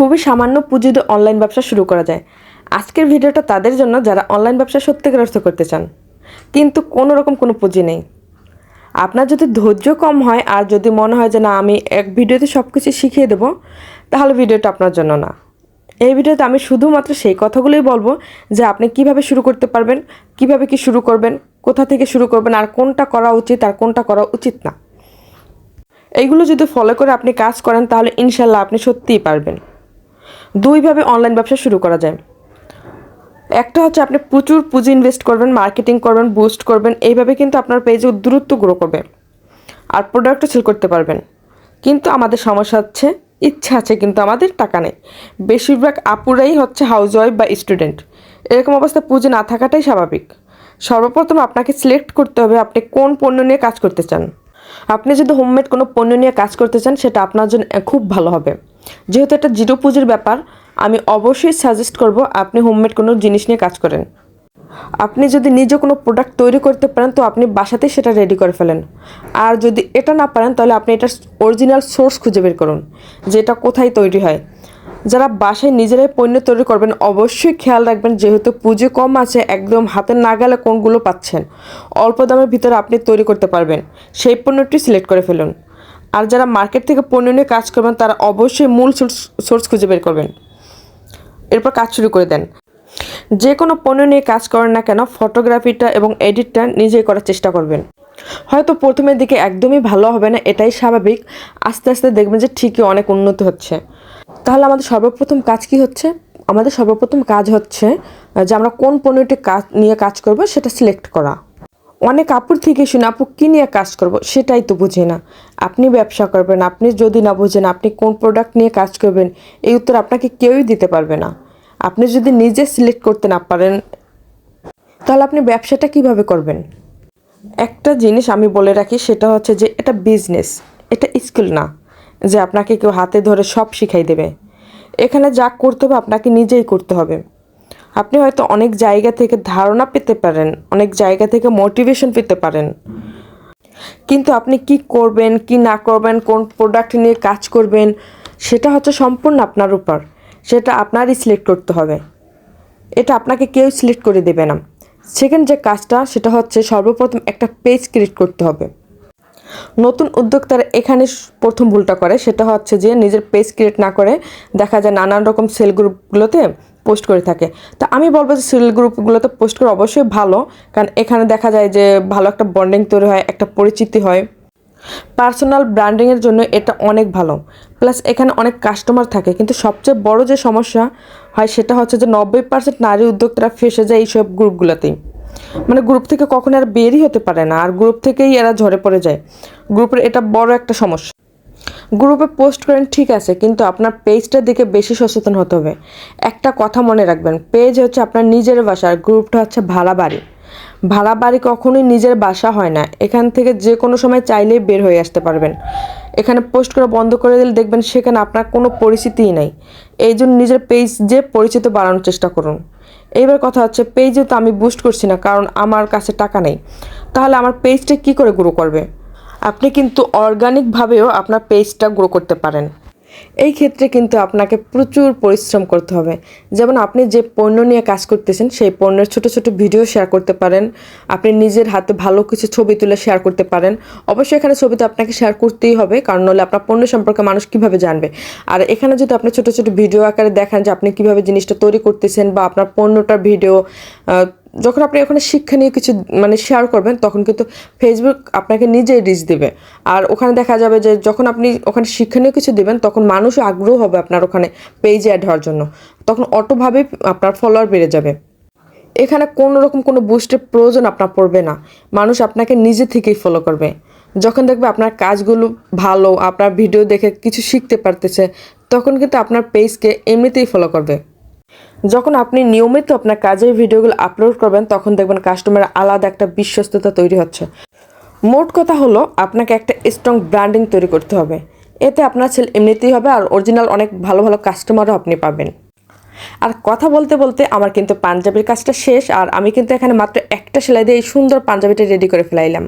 খুবই সামান্য পুঁজিতে অনলাইন ব্যবসা শুরু করা যায়। আজকের ভিডিওটা তাদের জন্য যারা অনলাইন ব্যবসা সত্যিকার অর্থ করতে চান। কিন্তু কোনো রকম কোনো পুঁজি নেই। আপনার যদি ধৈর্য কম হয় আর যদি মনে হয় যে না, আমি এক ভিডিওতে সব কিছু শিখিয়ে দেবো, তাহলে ভিডিওটা আপনার জন্য না। এই ভিডিওতে আমি শুধুমাত্র সেই কথাগুলোই বলব যে আপনি কীভাবে শুরু করতে পারবেন, কীভাবে কি শুরু করবেন, কোথা থেকে শুরু করবেন, আর কোনটা করা উচিত আর কোনটা করা উচিত না। এইগুলো যদি ফলো করে আপনি কাজ করেন, তাহলে ইনশাল্লাহ আপনি সত্যিই পারবেন। দুইভাবে অনলাইন ব্যবসা শুরু করা যায়। একটা হচ্ছে আপনি প্রচুর পুঁজি ইনভেস্ট করবেন মার্কেটিং করবেন বুস্ট করবেন, এইভাবে কিন্তু আপনার পেজে দ্রুত গ্রো করবে আর প্রোডাক্টও সেল করতে পারবেন। কিন্তু আমাদের সমস্যা হচ্ছে, ইচ্ছা আছে কিন্তু আমাদের টাকা নেই। বেশিরভাগ আপুরাই হচ্ছে হাউস ওয়াইফ বা স্টুডেন্ট এরকম অবস্থা পুঁজি না থাকাটাই স্বাভাবিক। সর্বপ্রথম আপনাকে সিলেক্ট করতে হবে আপনি কোন পণ্য নিয়ে কাজ করতে চান। আপনি যদি হোমমেড কোনো পণ্য নিয়ে কাজ করতে চান, সেটা আপনার জন্য খুব ভালো হবে। যেহেতু এটা জিরো পুঁজির ব্যাপার, আমি অবশ্যই সাজেস্ট করব আপনি হোমমেড কোনো জিনিস নিয়ে কাজ করেন। আপনি যদি নিজে কোনো প্রোডাক্ট তৈরি করতে পারেন, তো আপনি বাসাতেই সেটা রেডি করে ফেলেন। আর যদি এটা না পারেন, তাহলে আপনি এটার অরিজিনাল সোর্স খুঁজে বের করুন, যে এটা কোথায় তৈরি হয়। যারা বাসায় নিজেরাই পণ্য তৈরি করবেন, অবশ্যই খেয়াল রাখবেন, যেহেতু পুঁজি কম আছে, একদম হাতের নাগালে কোনগুলো পাচ্ছেন। অল্প দামের ভিতরে আপনি তৈরি করতে পারবেন। সেই পণ্যটি সিলেক্ট করে ফেলুন। আর যারা মার্কেট থেকে পণ্য নিয়ে কাজ করবেন, তারা অবশ্যই মূল সোর্স খুঁজে বের করবেন। এরপর কাজ শুরু করে দেন। যে কোনো পণ্য নিয়ে কাজ করেন না কেন, ফটোগ্রাফিটা এবং এডিটটা নিজেই করার চেষ্টা করবেন। হয়তো প্রথমের দিকে একদমই ভালো হবে না, এটাই স্বাভাবিক। আস্তে আস্তে দেখবেন যে ঠিকই অনেক উন্নতি হচ্ছে। তাহলে আমাদের সর্বপ্রথম কাজ কি হচ্ছে? আমাদের সর্বপ্রথম কাজ হচ্ছে, যে আমরা কোন পণ্যটি কাজ নিয়ে কাজ করব, সেটা সিলেক্ট করা। অনেক আপুর থেকে শুনে আপু কী নিয়ে কাজ করব সেটাই তো বুঝি না। আপনি ব্যবসা করবেন, আপনি যদি না বুঝেন আপনি কোন প্রোডাক্ট নিয়ে কাজ করবেন, এই উত্তর আপনাকে কেউই দিতে পারবে না। আপনি যদি নিজে সিলেক্ট করতে না পারেন, তাহলে আপনি ব্যবসাটা কীভাবে করবেন? একটা জিনিস আমি বলে রাখি, সেটা হচ্ছে যে এটা বিজনেস এটা স্কুল না, যে আপনাকে কেউ হাতে ধরে সব শিখাই দেবে। এখানে যা করতে হবে আপনাকে নিজেই করতে হবে। আপনি হয়তো অনেক জায়গা থেকে ধারণা পেতে পারেন, অনেক জায়গা থেকে মোটিভেশন পেতে পারেন। কিন্তু আপনি কি করবেন, কি না করবেন, কোন প্রোডাক্ট নিয়ে কাজ করবেন, সেটা হচ্ছে সম্পূর্ণ আপনার উপর। সেটা আপনারই সিলেক্ট করতে হবে। এটা আপনাকে কেউ সিলেক্ট করে দেবে না। সেকেন্ড যে কাজটা, সেটা হচ্ছে সর্বপ্রথম একটা পেজ ক্রিয়েট করতে হবে। নতুন উদ্যোক্তারা এখানে প্রথম ভুলটা করে, সেটা হচ্ছে যে নিজের পেজ ক্রিয়েট না করে দেখা যায় নানান রকম সেল গ্রুপগুলোতে পোস্ট করে থাকে। তা আমি বলব যে সেল গ্রুপগুলোতে পোস্ট করে অবশ্যই ভালো, কারণ এখানে দেখা যায় যে ভালো একটা বন্ডিং তৈরি হয়, একটা পরিচিতি হয়। পার্সোনাল ব্র্যান্ডিংয়ের জন্য এটা অনেক ভালো। প্লাস এখানে অনেক কাস্টমার থাকে, কিন্তু সবচেয়ে বড় যে সমস্যা হয় সেটা হচ্ছে যে নব্বই পার্সেন্ট নারী উদ্যোক্তারা ফেসে যায় এইসব গ্রুপগুলোতেই মানে গ্রুপ থেকে কখনো আর বেরই হতে পারে না, আর গ্রুপ থেকেই এরা ঝরে পড়ে যায়। গ্রুপের এটা বড় একটা সমস্যা। গ্রুপে পোস্ট করেন, ঠিক আছে, কিন্তু আপনার পেজটার দিকে বেশি সচেতন হতে হবে। একটা কথা মনে রাখবেন, পেজ হচ্ছে আপনার নিজের বাসা আর গ্রুপটা হচ্ছে ভাড়া বাড়ি। ভাড়া বাড়ি কখনোই নিজের বাসা হয় না, এখান থেকে যে কোনো সময় চাইলেই বের হয়ে আসতে পারবেন। এখানে পোস্ট করা বন্ধ করে দিলে দেখবেন সেখানে আপনার কোনো পরিচিতিই নেই। এই জন্য নিজের পেজ যে পরিচিত বাড়ানোর চেষ্টা করুন। এইবার কথা হচ্ছে, পেজে তো আমি বুস্ট করছি না, কারণ আমার কাছে টাকা নেই। তাহলে আমার পেজটা কি করে গ্রো করবে? আপনি কিন্তু অর্গানিকভাবেও আপনার পেজটা গ্রো করতে পারেন। এই ক্ষেত্রে কিন্তু আপনাকে প্রচুর পরিশ্রম করতে হবে। যেমন আপনি যে পণ্য নিয়ে কাজ করতেছেন, সেই পণ্যের ছোট ছোট ভিডিও শেয়ার করতে পারেন। আপনি নিজের হাতে ভালো কিছু ছবি তুলে শেয়ার করতে পারেন। অবশ্যই এখানে ছবিতে আপনাকে শেয়ার করতেই হবে, কারণ নলে আপনার পণ্য সম্পর্কে মানুষ কীভাবে জানবে? আর এখানে যদি আপনি ছোট ছোট ভিডিও আকারে দেখান যে আপনি কীভাবে জিনিসটা তৈরি করতেছেন বা আপনার পণ্যটার ভিডিও যখন আপনি ওখানে শিক্ষা নিয়ে কিছু মানে শেয়ার করবেন, তখন কিন্তু ফেসবুক আপনাকে নিজেই রিচ দেবে। আর ওখানে দেখা যাবে যে যখন আপনি ওখানে শিক্ষা নিয়ে কিছু দেবেন, তখন মানুষও আগ্রহ হবে আপনার ওখানে পেজে অ্যাড হওয়ার জন্য। তখন অটোভাবেই আপনার ফলোয়ার বেড়ে যাবে। এখানে কোনো রকম কোনো বুস্টের প্রয়োজন আপনার পড়বে না। মানুষ আপনাকে নিজে থেকেই ফলো করবে। যখন দেখবে আপনার কাজগুলো ভালো, আপনার ভিডিও দেখে কিছু শিখতে পারতেছে, তখন কিন্তু আপনার পেজকে এমনিতেই ফলো করবে। যখন আপনি নিয়মিত আপনার কাজের ভিডিওগুলো আপলোড করবেন, তখন দেখবেন কাস্টমার আলাদা একটা বিশ্বস্ততা তৈরি হচ্ছে। মোট কথা হলো, আপনাকে একটা স্ট্রং ব্র্যান্ডিং তৈরি করতে হবে। এতে আপনার ছেলে এমনিতেই হবে আর অরিজিনাল অনেক ভালো ভালো কাস্টমারও আপনি পাবেন। আর কথা বলতে বলতে আমার কিন্তু পাঞ্জাবির কাজটা শেষ, আর আমি কিন্তু এখানে মাত্র একটা সেলাই দিয়ে এই সুন্দর পাঞ্জাবিটা রেডি করে ফেলাইলাম।